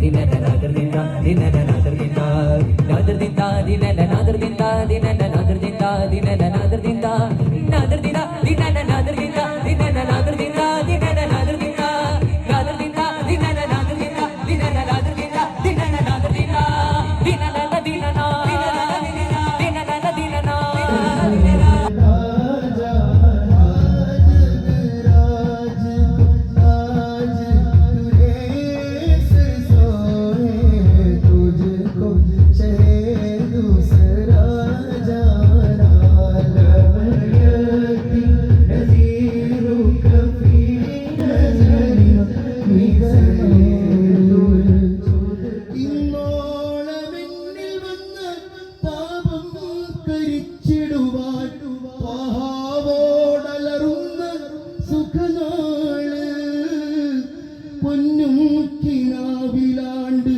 ದಿನ ದಿನ ದಿನ ದಿನ ದಿನ ದಿನ ದಿನ ದಿನ ದಿನ നമസ്കരിച്ചിടുവാൻ പാഹാവോടലറുന്ന സുഖനാൾ പൊന്നും കിനാവിലാണ്ട്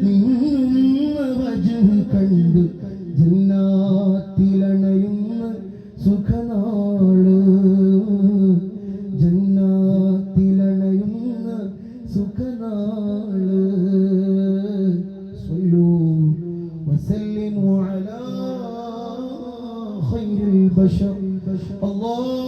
നിന്നും വജു കണ്ണു البشر. الله